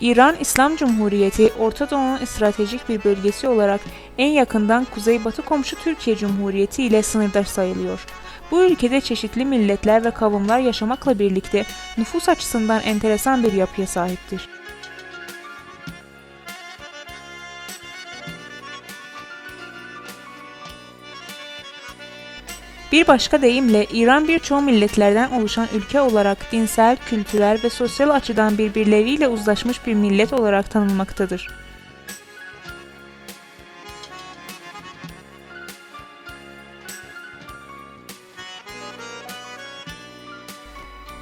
İran İslam Cumhuriyeti, Orta Doğu'nun stratejik bir bölgesi olarak en yakından kuzeybatı komşu Türkiye Cumhuriyeti ile sınırdaş sayılıyor. Bu ülkede çeşitli milletler ve kavimler yaşamakla birlikte nüfus açısından enteresan bir yapıya sahiptir. Bir başka deyimle İran birçok milletlerden oluşan ülke olarak dinsel, kültürel ve sosyal açıdan birbirleriyle uzlaşmış bir millet olarak tanınmaktadır.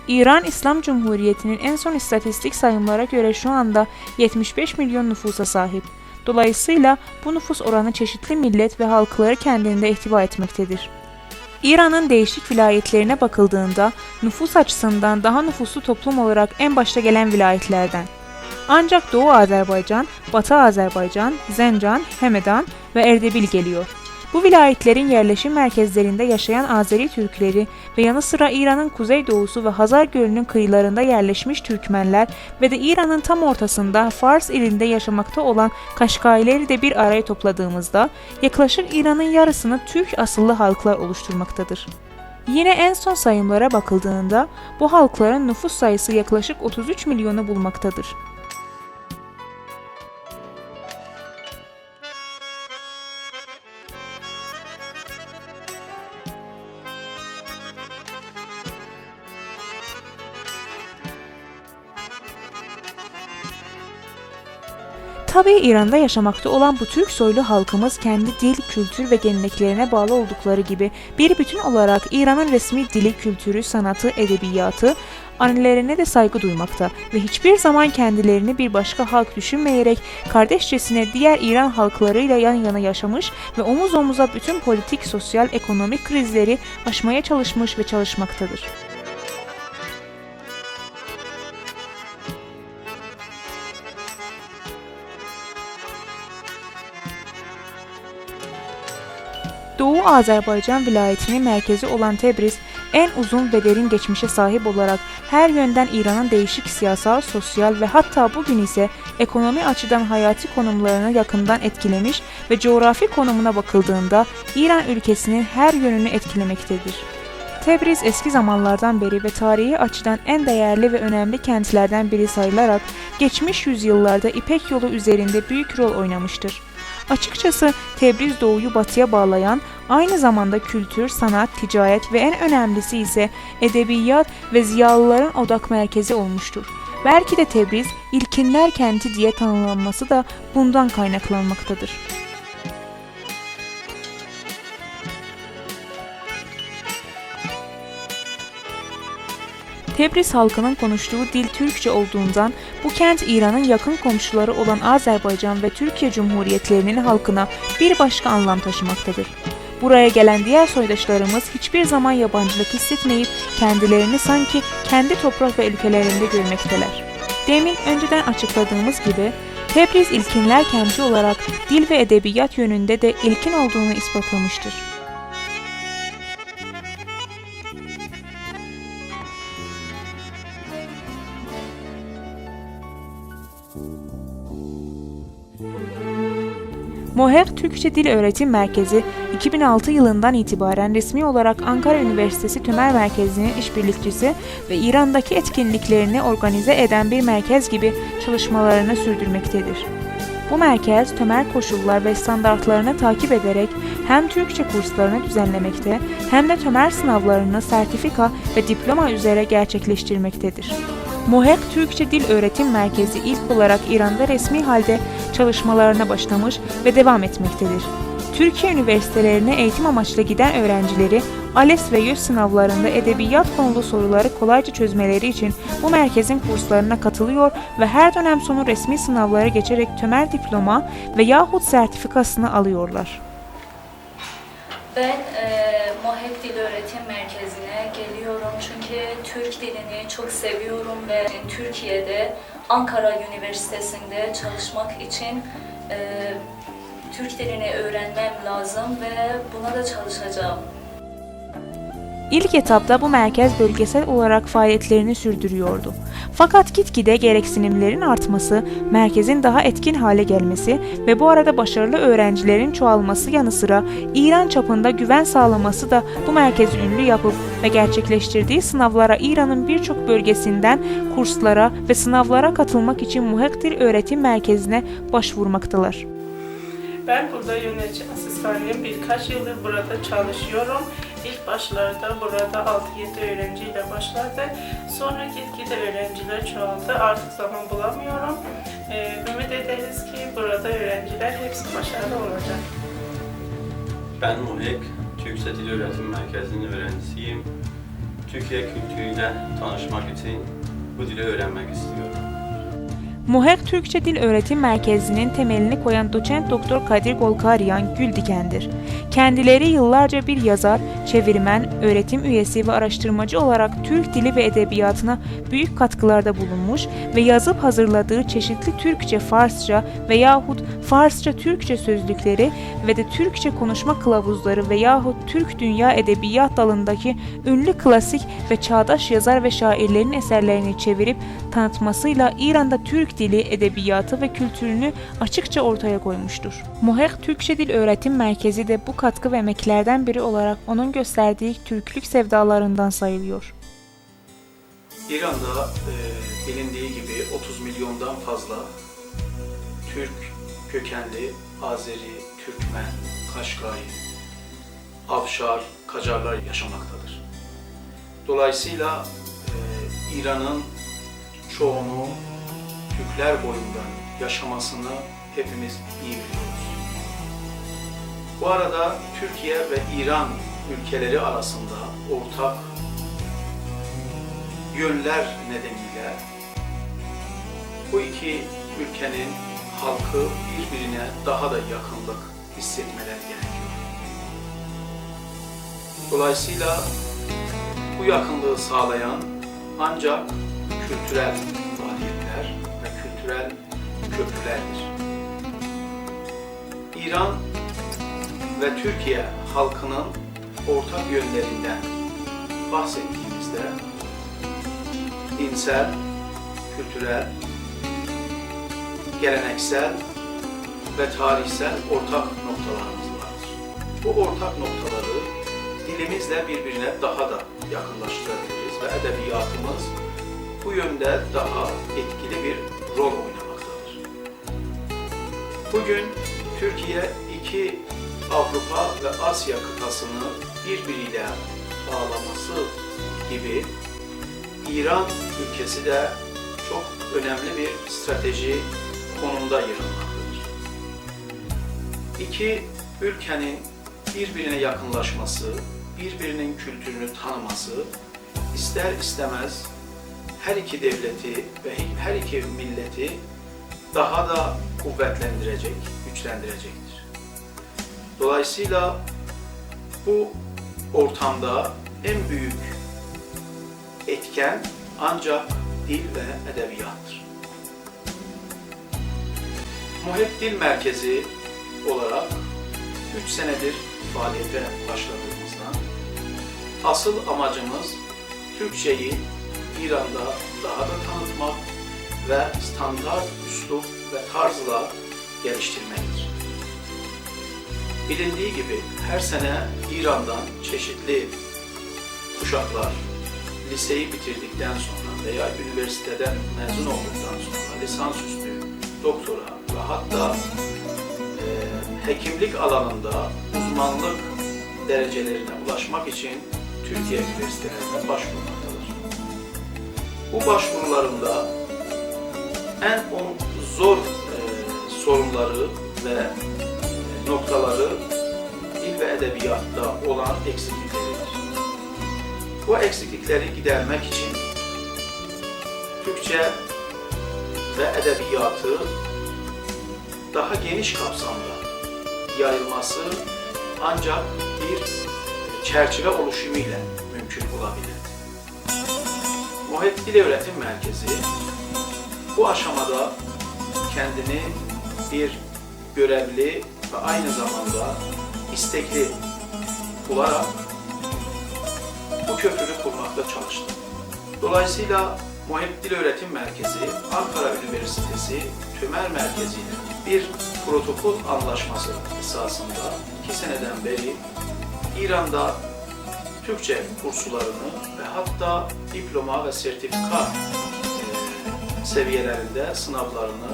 İran İslam Cumhuriyeti'nin en son istatistik sayımlara göre şu anda 75 milyon nüfusa sahip. Dolayısıyla bu nüfus oranı çeşitli millet ve halkları kendinde ihtiva etmektedir. İran'ın değişik vilayetlerine bakıldığında nüfus açısından daha nüfuslu toplum olarak en başta gelen vilayetlerden. Ancak Doğu Azerbaycan, Batı Azerbaycan, Zencan, Hemedan ve Erdebil geliyor. Bu vilayetlerin yerleşim merkezlerinde yaşayan Azeri Türkleri ve yanı sıra İran'ın kuzeydoğusu ve Hazar Gölü'nün kıyılarında yerleşmiş Türkmenler ve de İran'ın tam ortasında Fars ilinde yaşamakta olan Kaşgarileri de bir araya topladığımızda yaklaşık İran'ın yarısını Türk asıllı halklar oluşturmaktadır. Yine en son sayımlara bakıldığında bu halkların nüfus sayısı yaklaşık 33 milyonu bulmaktadır. Tabii İran'da yaşamakta olan bu Türk soylu halkımız kendi dil, kültür ve geleneklerine bağlı oldukları gibi bir bütün olarak İran'ın resmi dili, kültürü, sanatı, edebiyatı, annelerine de saygı duymakta ve hiçbir zaman kendilerini bir başka halk düşünmeyerek kardeşçesine diğer İran halklarıyla yan yana yaşamış ve omuz omuza bütün politik, sosyal, ekonomik krizleri aşmaya çalışmış ve çalışmaktadır. Doğu Azerbaycan vilayetinin merkezi olan Tebriz, en uzun ve derin geçmişe sahip olarak her yönden İran'ın değişik siyasal, sosyal ve hatta bugün ise ekonomi açıdan hayati konumlarını yakından etkilemiş ve coğrafi konumuna bakıldığında İran ülkesinin her yönünü etkilemektedir. Tebriz eski zamanlardan beri ve tarihi açıdan en değerli ve önemli kentlerden biri sayılarak geçmiş yüzyıllarda İpek yolu üzerinde büyük rol oynamıştır. Açıkçası Tebriz doğuyu batıya bağlayan, aynı zamanda kültür, sanat, ticaret ve en önemlisi ise edebiyat ve ziyalıların odak merkezi olmuştur. Belki de Tebriz ilkinler kenti diye tanımlanması da bundan kaynaklanmaktadır. Tebriz halkının konuştuğu dil Türkçe olduğundan bu kent İran'ın yakın komşuları olan Azerbaycan ve Türkiye Cumhuriyetlerinin halkına bir başka anlam taşımaktadır. Buraya gelen diğer soydaşlarımız hiçbir zaman yabancılık hissetmeyip kendilerini sanki kendi toprak ve ülkelerinde görmekteler. Demin önceden açıkladığımız gibi Tebriz ilkinler kenti olarak dil ve edebiyat yönünde de ilkin olduğunu ispatlamıştır. Moher Türkçe Dil Öğretim Merkezi 2006 yılından itibaren resmi olarak Ankara Üniversitesi Tümer Merkezi'nin işbirlikçisi ve İran'daki etkinliklerini organize eden bir merkez gibi çalışmalarını sürdürmektedir. Bu merkez tömer koşullar ve standartlarını takip ederek hem Türkçe kurslarını düzenlemekte hem de tömer sınavlarını sertifika ve diploma üzere gerçekleştirmektedir. Mohek Türkçe Dil Öğretim Merkezi ilk olarak İran'da resmi halde çalışmalarına başlamış ve devam etmektedir. Türkiye üniversitelerine eğitim amaçlı giden öğrencileri ALES ve YÖS sınavlarında edebiyat konulu soruları kolayca çözmeleri için bu merkezin kurslarına katılıyor ve her dönem sonu resmi sınavları geçerek tömer diploma ve yahut sertifikasını alıyorlar. Ben e, Mohek Dil Öğretim Merkezi'ne geliyorum çünkü Türk dilini çok seviyorum ve Türkiye'de Ankara Üniversitesi'nde çalışmak için e, Türk dilini öğrenmem lazım ve buna da çalışacağım. İlk etapta bu merkez bölgesel olarak faaliyetlerini sürdürüyordu. Fakat gitgide gereksinimlerin artması, merkezin daha etkin hale gelmesi ve bu arada başarılı öğrencilerin çoğalması yanı sıra İran çapında güven sağlaması da bu merkezi ünlü yapıp ve gerçekleştirdiği sınavlara İran'ın birçok bölgesinden kurslara ve sınavlara katılmak için Muhek Öğretim Merkezi'ne başvurmaktalar. Ben burada yönetici asistanıyım. Birkaç yıldır burada çalışıyorum. İlk başlarda burada 6-7 öğrenciyle başladı. Sonra gitgide öğrenciler çoğaldı. Artık zaman bulamıyorum. Ee, ümit ederiz ki burada öğrenciler hepsi başarılı olacak. Ben Muhek, Türkçe Dil Öğretim Merkezi'nin öğrencisiyim. Türkiye kültürüyle tanışmak için bu dili öğrenmek istiyorum. Muhek Türkçe Dil Öğretim Merkezi'nin temelini koyan doçent doktor Kadir Golkaryan Güldiken'dir. Kendileri yıllarca bir yazar, çevirmen, öğretim üyesi ve araştırmacı olarak Türk dili ve edebiyatına büyük katkılarda bulunmuş ve yazıp hazırladığı çeşitli Türkçe, Farsça veyahut Farsça Türkçe sözlükleri ve de Türkçe konuşma kılavuzları veyahut Türk Dünya Edebiyat dalındaki ünlü klasik ve çağdaş yazar ve şairlerin eserlerini çevirip tanıtmasıyla İran'da Türk dili, edebiyatı ve kültürünü açıkça ortaya koymuştur. Muhek Türkçe Dil Öğretim Merkezi de bu katkı ve emeklerden biri olarak onun gösterdiği Türklük sevdalarından sayılıyor. İran'da e, bilindiği gibi 30 milyondan fazla Türk kökenli Azeri, Türkmen, Kaşgai, Afşar, Kacarlar yaşamaktadır. Dolayısıyla e, İran'ın çoğunu Türkler boyundan yaşamasını hepimiz iyi biliyoruz. Bu arada Türkiye ve İran ülkeleri arasında ortak yönler nedeniyle bu iki ülkenin halkı birbirine daha da yakınlık hissetmeleri gerekiyor. Dolayısıyla bu yakınlığı sağlayan ancak kültürel kültürel köprülerdir. İran ve Türkiye halkının ortak yönlerinden bahsettiğimizde dinsel, kültürel, geleneksel ve tarihsel ortak noktalarımız vardır. Bu ortak noktaları dilimizle birbirine daha da yakınlaştırabiliriz ve edebiyatımız bu yönde daha etkili bir rol oynamaktadır. Bugün Türkiye iki Avrupa ve Asya kıtasını birbiriyle bağlaması gibi İran ülkesi de çok önemli bir strateji konumda yer almaktadır. İki ülkenin birbirine yakınlaşması, birbirinin kültürünü tanıması ister istemez her iki devleti ve her iki milleti daha da kuvvetlendirecek, güçlendirecektir. Dolayısıyla bu ortamda en büyük etken ancak dil ve edebiyattır. Muhep Dil Merkezi olarak 3 senedir faaliyete başladığımızdan asıl amacımız Türkçeyi İran'da daha da tanıtmak ve standart üslup ve tarzla geliştirmektir. Bilindiği gibi her sene İran'dan çeşitli kuşaklar liseyi bitirdikten sonra veya üniversiteden mezun olduktan sonra lisansüstü, doktora ve hatta e, hekimlik alanında uzmanlık derecelerine ulaşmak için Türkiye üniversitelerine başvurmaktadır. Bu başvurularında en zor e, sorunları ve e, noktaları dil ve edebiyatta olan eksiklikleridir. Bu eksiklikleri gidermek için Türkçe ve edebiyatı daha geniş kapsamda yayılması ancak bir çerçeve oluşumuyla mümkün olabilir. Muhet Dil Öğretim Merkezi bu aşamada kendini bir görevli ve aynı zamanda istekli olarak köprünü kurmakta çalıştı. Dolayısıyla Muhip Dil Öğretim Merkezi, Ankara Üniversitesi Tümer Merkezi ile bir protokol anlaşması esasında iki seneden beri İran'da Türkçe kurslarını hatta diploma ve sertifika e, seviyelerinde sınavlarını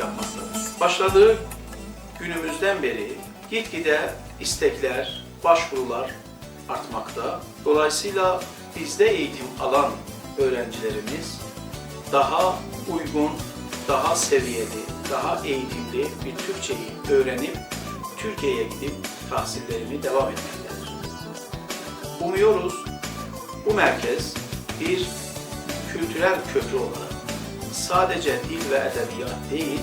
yapmaktadır. Başladığı günümüzden beri gitgide istekler, başvurular artmakta. Dolayısıyla bizde eğitim alan öğrencilerimiz daha uygun, daha seviyeli, daha eğitimli bir Türkçeyi öğrenip Türkiye'ye gidip tahsillerini devam etmektedir. Umuyoruz bu merkez bir kültürel köprü olarak sadece dil ve edebiyat değil,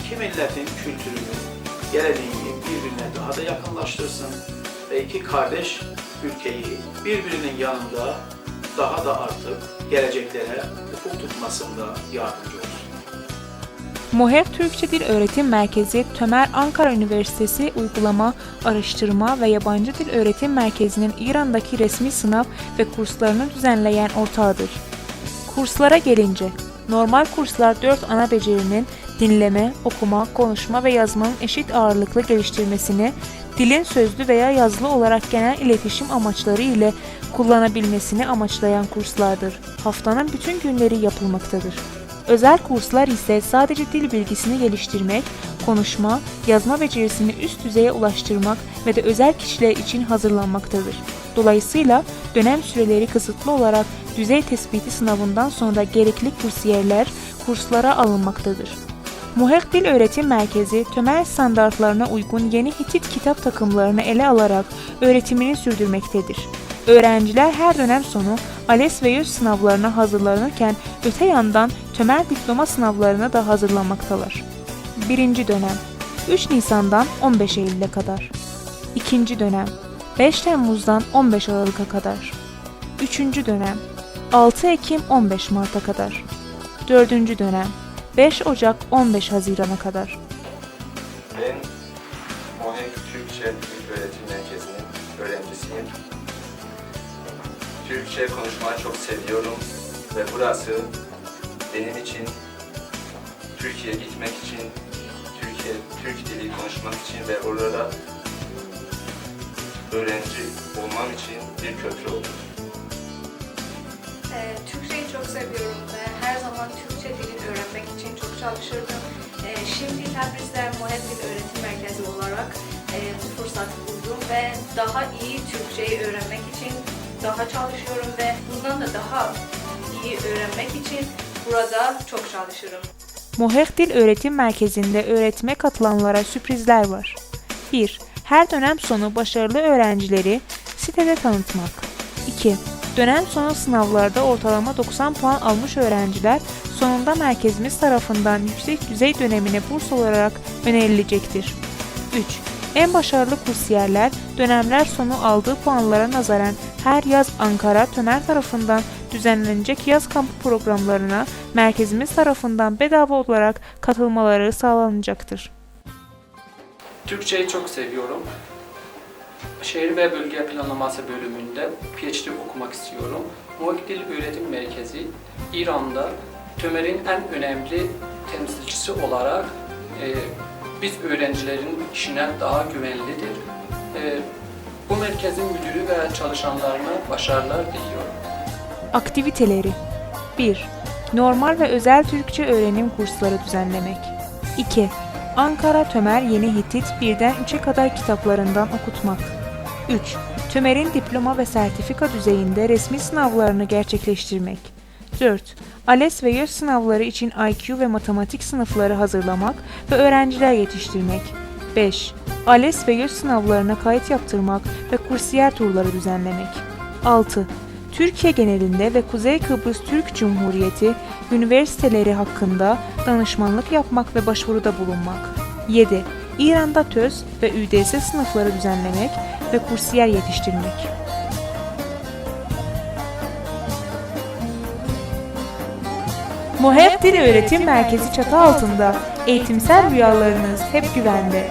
iki milletin kültürünü, geleneğini birbirine daha da yakınlaştırsın ve iki kardeş ülkeyi birbirinin yanında daha da artık geleceklere ufuk tutmasında yardımcı olsun. MOHEF Türkçe Dil Öğretim Merkezi, Tömer Ankara Üniversitesi Uygulama, Araştırma ve Yabancı Dil Öğretim Merkezi'nin İran'daki resmi sınav ve kurslarını düzenleyen ortağıdır. Kurslara gelince, normal kurslar 4 ana becerinin dinleme, okuma, konuşma ve yazmanın eşit ağırlıklı geliştirmesini, dilin sözlü veya yazılı olarak genel iletişim amaçları ile kullanabilmesini amaçlayan kurslardır. Haftanın bütün günleri yapılmaktadır. Özel kurslar ise sadece dil bilgisini geliştirmek, konuşma, yazma becerisini üst düzeye ulaştırmak ve de özel kişiler için hazırlanmaktadır. Dolayısıyla dönem süreleri kısıtlı olarak düzey tespiti sınavından sonra gerekli kursiyerler kurslara alınmaktadır. Muhek Dil Öğretim Merkezi, temel standartlarına uygun yeni Hitit kitap takımlarını ele alarak öğretimini sürdürmektedir. Öğrenciler her dönem sonu ALES ve YÖS sınavlarına hazırlanırken öte yandan temel diploma sınavlarına da hazırlanmaktalar. 1. dönem 3 Nisan'dan 15 Eylül'e kadar. 2. dönem 5 Temmuz'dan 15 Aralık'a kadar. 3. dönem 6 Ekim 15 Mart'a kadar. 4. dönem 5 Ocak 15 Haziran'a kadar. Ben Mohek Türkçe Dil Öğretim Merkezi'nin öğrencisiyim. Türkçe konuşmayı çok seviyorum ve burası benim için Türkiye'ye gitmek için, Türkiye Türk dili konuşmak için ve orada öğrenci olmam için bir köprü oldu. Ee, Türkçeyi çok seviyorum ve her zaman Türkçe dili öğrenmek için çok çalışırdım. Ee, Şimdi Tebriz'de Dil Öğretim Merkezi olarak e, bu fırsatı buldum ve daha iyi Türkçeyi öğrenmek için daha çalışıyorum ve bundan da daha iyi öğrenmek için burada çok çalışırım. Mohek Dil Öğretim Merkezi'nde öğretime katılanlara sürprizler var. 1. Her dönem sonu başarılı öğrencileri sitede tanıtmak. 2. Dönem sonu sınavlarda ortalama 90 puan almış öğrenciler sonunda merkezimiz tarafından yüksek düzey dönemine burs olarak önerilecektir. 3. En başarılı kursiyerler dönemler sonu aldığı puanlara nazaran her yaz Ankara Tömer tarafından düzenlenecek yaz kampı programlarına merkezimiz tarafından bedava olarak katılmaları sağlanacaktır. Türkçeyi çok seviyorum. Şehir ve bölge planlaması bölümünde PhD okumak istiyorum. Muhak Dil Öğretim Merkezi İran'da TÖMER'in en önemli temsilcisi olarak e, biz öğrencilerin işine daha güvenlidir. E, merkezin müdürü ve çalışanlarına başarılar diliyorum. Aktiviteleri 1. Normal ve özel Türkçe öğrenim kursları düzenlemek. 2. Ankara Tömer Yeni Hitit 1'den 3'e kadar kitaplarından okutmak. 3. Tömer'in diploma ve sertifika düzeyinde resmi sınavlarını gerçekleştirmek. 4. ALES ve YÖS sınavları için IQ ve matematik sınıfları hazırlamak ve öğrenciler yetiştirmek. 5. ALES ve YÖS sınavlarına kayıt yaptırmak ve kursiyer turları düzenlemek. 6. Türkiye genelinde ve Kuzey Kıbrıs Türk Cumhuriyeti üniversiteleri hakkında danışmanlık yapmak ve başvuruda bulunmak. 7. İran'da TÖZ ve ÜDS sınıfları düzenlemek ve kursiyer yetiştirmek. Muhef Dil Öğretim Merkezi çatı altında eğitimsel rüyalarınız hep güvende.